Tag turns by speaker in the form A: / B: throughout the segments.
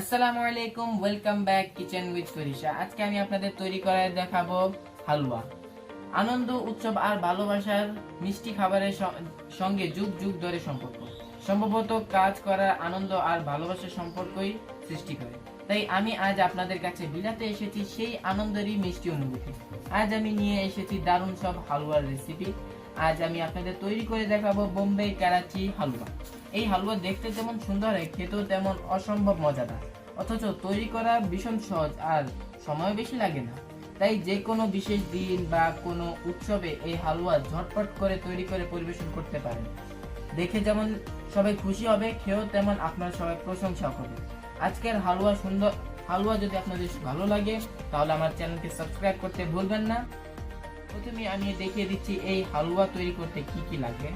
A: আসসালামু আলাইকুম welcome back kitchen with Karisha আজকে আমি আপনাদের তৈরি দেখাবো হালুয়া। আনন্দ, উৎসব আর ভালোবাসার মিষ্টি খাবারের সঙ্গে যুগ যুগ ধরে সম্পর্ক। সম্ভবত কাজ করার আনন্দ আর ভালোবাসার সম্পর্কই সৃষ্টি করে। তাই আমি আজ আপনাদের কাছে বিলাতে এসেছি সেই আনন্দেরই মিষ্টি অনুভূতি। আজ আমি নিয়ে এসেছি দারুণ সব হালুয়ার রেসিপি আজ আমি আপনাদের তৈরি করে দেখাবো বোম্বে করাচি হালুয়া। এই হালুয়া দেখতে যেমন সুন্দর হয়, খেতেও তেমন অসম্ভব মজাদার। অথচ তৈরি করা ভীষণ সহজ আর সময় বেশি লাগে না। তাই যে কোনো বিশেষ দিন বা কোনো উৎসবে এই হালুয়া ঝটপট করে তৈরি করে পরিবেশন করতে পারেন। দেখে যেমন সবাই খুশি হবে, খেয়েও তেমন আপনার সবাই প্রশংসা করবে আজকের হালুয়া সুন্দর, হালুয়া যদি আপনাদের ভালো লাগে, তাহলে আমার চ্যানেলকে সাবস্ক্রাইব করতে ভুলবেন না। প্রথমে আমি দেখিয়ে দিচ্ছি এই হালুয়া তৈরি করতে কি কি লাগবে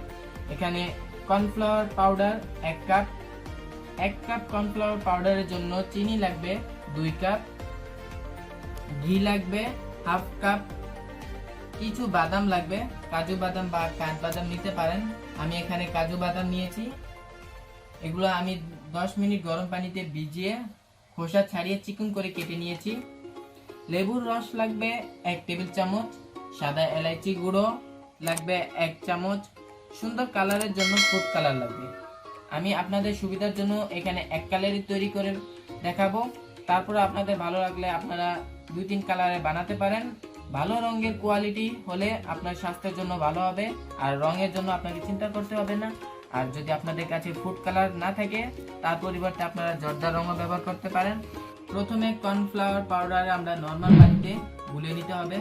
A: এখানে কর্নফ্লাওয়ার পাউডার এক কাপ। এক কাপ কর্নফ্লাওয়ার পাউডারের জন্য চিনি লাগবে দুই কাপ। ঘি লাগবে হাফ কাপ। কিছু বাদাম লাগবে। কাজু বাদাম বা কাঠবাদাম নিতে পারেন। আমি এখানে কাজু বাদাম নিয়েছি। এগুলো আমি দশ মিনিট গরম পানিতে ভিজিয়ে খোসা ছাড়িয়ে চিকন করে কেটে নিয়েছি। লেবুর রস লাগবে এক টেবিল চামচ। সাদা এলাইচি গুঁড়ো লাগবে এক চামচ। সুন্দর কালারের জন্য ফুড কালার লাগবে। আমি আপনাদের সুবিধার জন্য এখানে এক কালারই তৈরি করে দেখাবো। তারপরে আপনাদের ভালো লাগলে আপনারা দুই তিন কালারে বানাতে পারেন। ভালো রঙের কোয়ালিটি হলে আপনার স্বাস্থ্যের জন্য ভালো হবে। আর রঙের জন্য আপনাকে চিন্তা করতে হবে না। আর যদি আপনাদের কাছে ফুড কালার না থাকে, তার পরিবর্তে আপনারা জর্দা রঙও ব্যবহার করতে পারেন। প্রথমে কর্নফ্লাওয়ার পাউডার আমরা নর্মাল পানিতে গুলে নিতে হবে।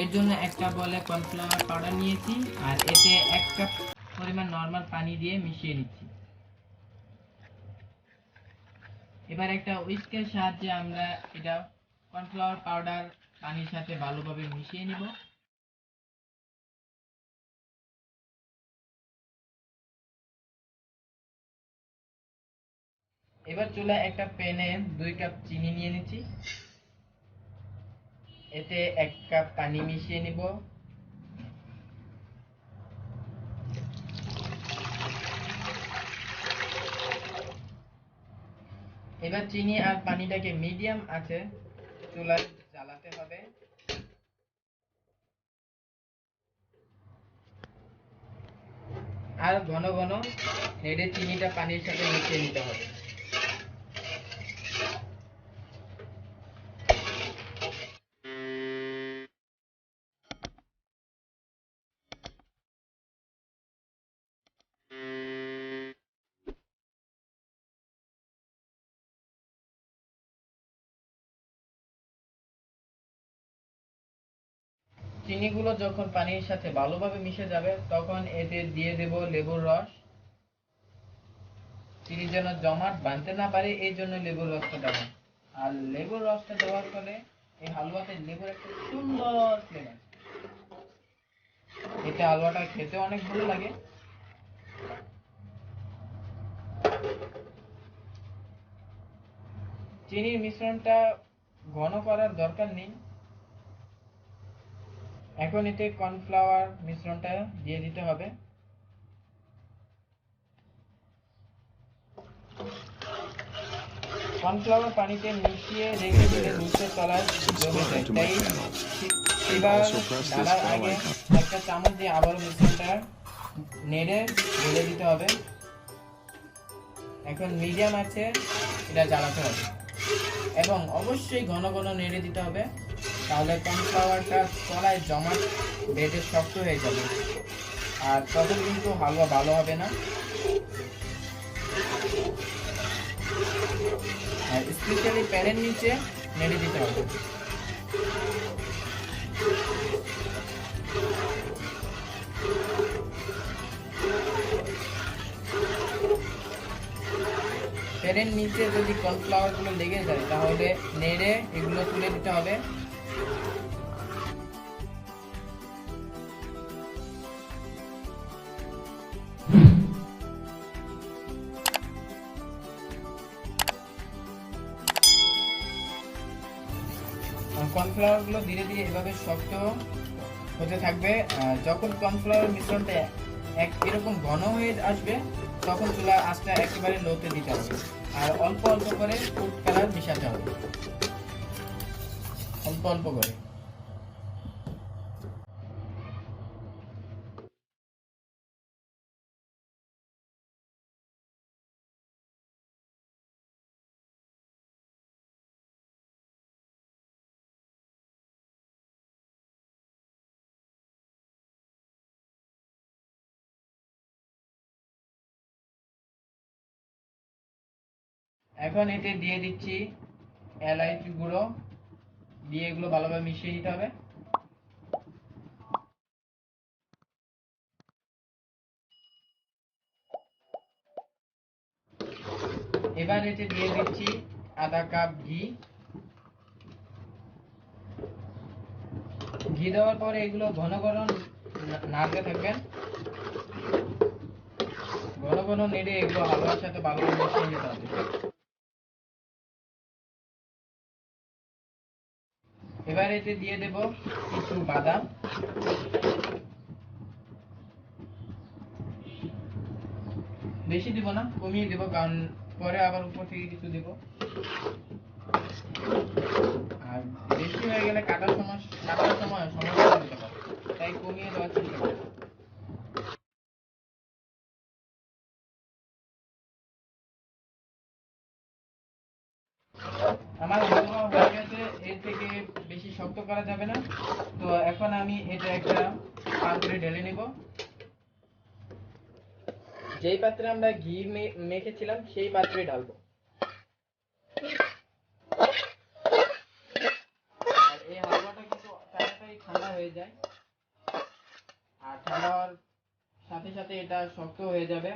A: এর জন্য একটা বলে কর্নফ্লাওয়ার পাউডার নিয়েছি, আর এতে এক কাপ পরিমাণ নর্মাল পানি দিয়ে মিশিয়ে নিচ্ছি। এবার একটা উইস্কের সাহায্যে আমরা এটা কর্নফ্লাওয়ার পাউডার পানির সাথে ভালোভাবে মিশিয়ে নিব। এবার চুলা একটা প্যানে দুই কাপ চিনি নিয়ে নিচ্ছি। এতে এক কাপ পানি মিশিয়ে নিব। এবার চিনি আর পানিটাকে মিডিয়াম আছে, চুলায় জ্বালাতে হবে। আর ঘন ঘন নেড়ে চিনিটা পানির সাথে মিশিয়ে নিতে হবে। চিনিগুলো যখন পানির সাথে ভালোভাবে মিশে যাবে, তখন এতে দিয়ে দেব লেবুর রস। চিনি যেন জমাট বাঁধতে না পারে, এই জন্য লেবুর রসটা দেবো। আর লেবুর রসটা দেওয়ার ফলে এই হালুয়াতে লেবুর একটা সুন্দর ফ্লেভার এতে হালুয়াটা খেতে অনেক ভালো লাগে। চিনির মিশ্রণটা ঘন করার দরকার নেই। এখন এতে কর্নফ্লাওয়ার মিশ্রণটা দিয়ে দিতে হবে। কর্নফ্লাওয়ার পানিতে মিশিয়ে রেখে দিলে নিচের তলায় জমে যায়। তাই এবার ঢালার আগে একটা চামচ দিয়ে আবারও মিশ্রণটা নেড়ে ঢেলে দিতে হবে। এখন মিডিয়াম আছে এটা জ্বালাতে হবে। এবং অবশ্যই ঘন ঘন নেড়ে দিতে হবে। তাহলে কর্নফ্লাওয়ারটা তলায় জমা বেটে শক্ত হয়ে যাবে। আর তখন কিন্তু হালুয়া ভালো হবে না। আর স্পেশালি প্যানের নিচে নেড়ে দিতে হবে। প্যানের নিচে যদি কর্নফ্লাওয়ারগুলো লেগে যায়, তাহলে নেড়ে এগুলো তুলে দিতে হবে। কর্নফ্লাওয়ারগুলো ধীরে ধীরে এভাবে শক্ত হতে থাকবে যখন কর্নফ্লাওয়ার মিশ্রণটা এক এরকম ঘন হয়ে আসবে, তখন চুলা আঁচটা একেবারে লোতে দিতে হবে। আর অল্প অল্প করে ফুড কালার মিশাতে হবে। অল্প অল্প করে। এখন এতে দিয়ে দিচ্ছি এলাইচি গুঁড়ো। দিয়ে এগুলো ভালোভাবে মিশিয়ে দিতে হবে। এবার এতে দিয়ে দিচ্ছি আধা কাপ ঘি। ঘি দেওয়ার পরে এগুলো ঘন ঘন নাড়তে থাকবেন। ঘন ঘন নেড়ে এগুলো হালুয়ার সাথে ভালোভাবে মিশিয়ে নিতে হবে। এবার এতে দিয়ে দেব কিছু বাদাম। বেশি দিব না, কমিয়ে দেব, কারণ পরে আবার উপর থেকে কিছু দেব। আর বেশি হয়ে গেলে কাটার সময় কাটার সময় সমস্যা হতে পারে তাই কমিয়ে দেওয়ার চেষ্টা করব। আমার হালুয়া হয়ে গেছে এর থেকে বেশি শক্ত করা যাবে না। তো এখন আমি এটা একটা পাত্রে ঢেলে নিব। যেই পাত্রে আমরা ঘি মেখেছিলাম, সেই পাত্রে ঢালবো। এই হালুয়াটা কিন্তু তাড়াতাড়ি ঠান্ডা হয়ে যায়। আর ঠান্ডা সাথে সাথে এটা শক্ত হয়ে যাবে।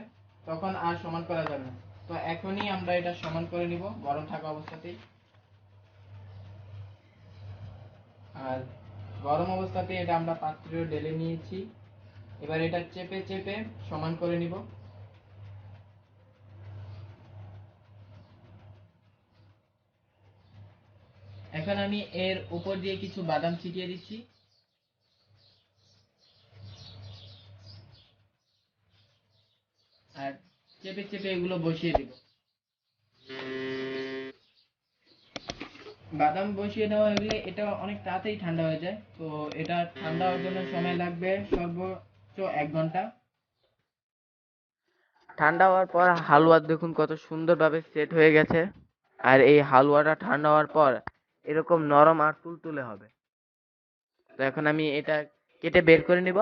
A: তখন আর সমান করা যাবে না। তো এখনই আমরা এটা সমান করে নিব, গরম থাকা অবস্থাতেই। আর গরম অবস্থাতে এটা আমরা পাত্রে ঢেলে নিয়েছি। এবার এটা চেপে চেপে সমান করে নিব। এখন আমি এর উপর দিয়ে কিছু বাদাম ছিটিয়ে দিচ্ছি। আর চেপে চেপে এগুলো বসিয়ে দিব। বাদাম বসিয়ে দেওয়া গেলে এটা অনেক তাড়াতাড়ি ঠান্ডা হয়ে যায়। তো এটা ঠান্ডা হওয়ার জন্য সময় লাগবে সর্বোচ্চ এক ঘণ্টা। ঠান্ডা হওয়ার পর হালুয়া দেখুন কত সুন্দরভাবে সেট হয়ে গেছে। আর এই হালুয়াটা ঠান্ডা হওয়ার পর এরকম নরম আর তুলতুলে হবে। তো এখন আমি এটা কেটে বের করে নিব।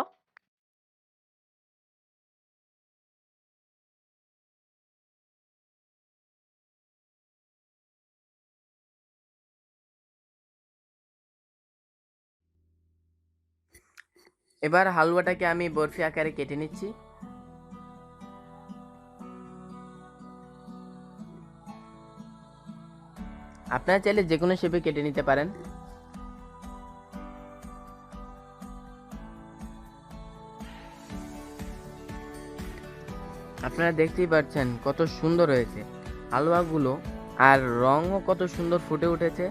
A: এবার হালুয়াটাকে আমি বরফি আকারে কেটে নিচ্ছি। আপনারা চাইলে যে কোনো শেপে কেটে নিতে পারেন। আপনারা দেখতেই পাচ্ছেন কত সুন্দর হয়েছে। হালুয়াগুলো আর রঙও কত সুন্দর ফুটে উঠেছে।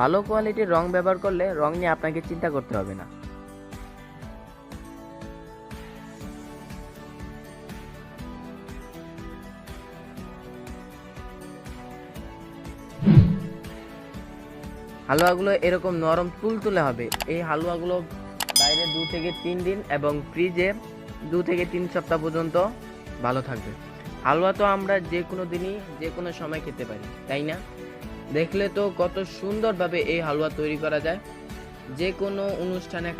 A: ভালো কোয়ালিটির রং ব্যবহার করলে রং নিয়ে আপনাকে চিন্তা করতে হবে না। হালুয়াগুলো এরকম নরম তুলতুলে হবে। এই হালুয়াগুলো বাইরে দু থেকে তিন দিন এবং ফ্রিজে দু থেকে তিন সপ্তাহ পর্যন্ত ভালো থাকবে। হালুয়া তো আমরা যে কোনো দিনই, যে কোনো সময় খেতে পারি, তাই না? দেখলে তো কত সুন্দরভাবে এই হালুয়া তৈরি করা যায়। যে কোনো অনুষ্ঠানে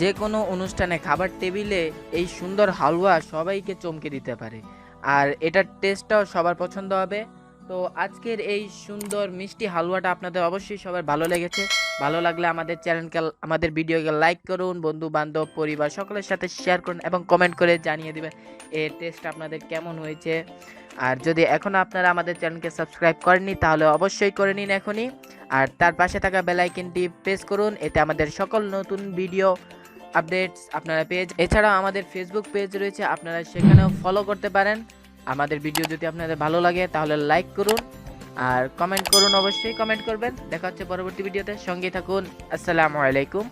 A: যে কোনো অনুষ্ঠানে খাবার টেবিলে এই সুন্দর হালুয়া সবাইকে চমকে দিতে পারে। আর এটার টেস্টটাও সবার পছন্দ হবে। তো আজকের এই সুন্দর মিষ্টি হালুয়াটা আপনাদের অবশ্যই সবার ভালো লেগেছে। ভালো লাগলে আমাদের চ্যানেলকে, আমাদের ভিডিওকে লাইক করুন বন্ধু বান্ধব পরিবার সকলের সাথে শেয়ার করুন এবং কমেন্ট করে জানিয়ে দেবেন এর টেস্ট আপনাদের কেমন হয়েছে। আর যদি এখনও আপনারা আমাদের চ্যানেলকে সাবস্ক্রাইব করেননি, তাহলে অবশ্যই করে নিন এখনই। আর তার পাশে থাকা বেল আইকনটি প্রেস করুন, এতে আমাদের সকল নতুন ভিডিও আপডেটস আপনারা পেজ এছাড়াও আমাদের ফেসবুক পেজ রয়েছে, আপনারা সেখানেও ফলো করতে পারেন। আমাদের ভিডিও যদি আপনাদের ভালো লাগে, তাহলে লাইক করুন আর কমেন্ট করুন অবশ্যই কমেন্ট করবেন। দেখা হচ্ছে পরবর্তী ভিডিওতে সঙ্গে থাকুন। আসসালামু আলাইকুম।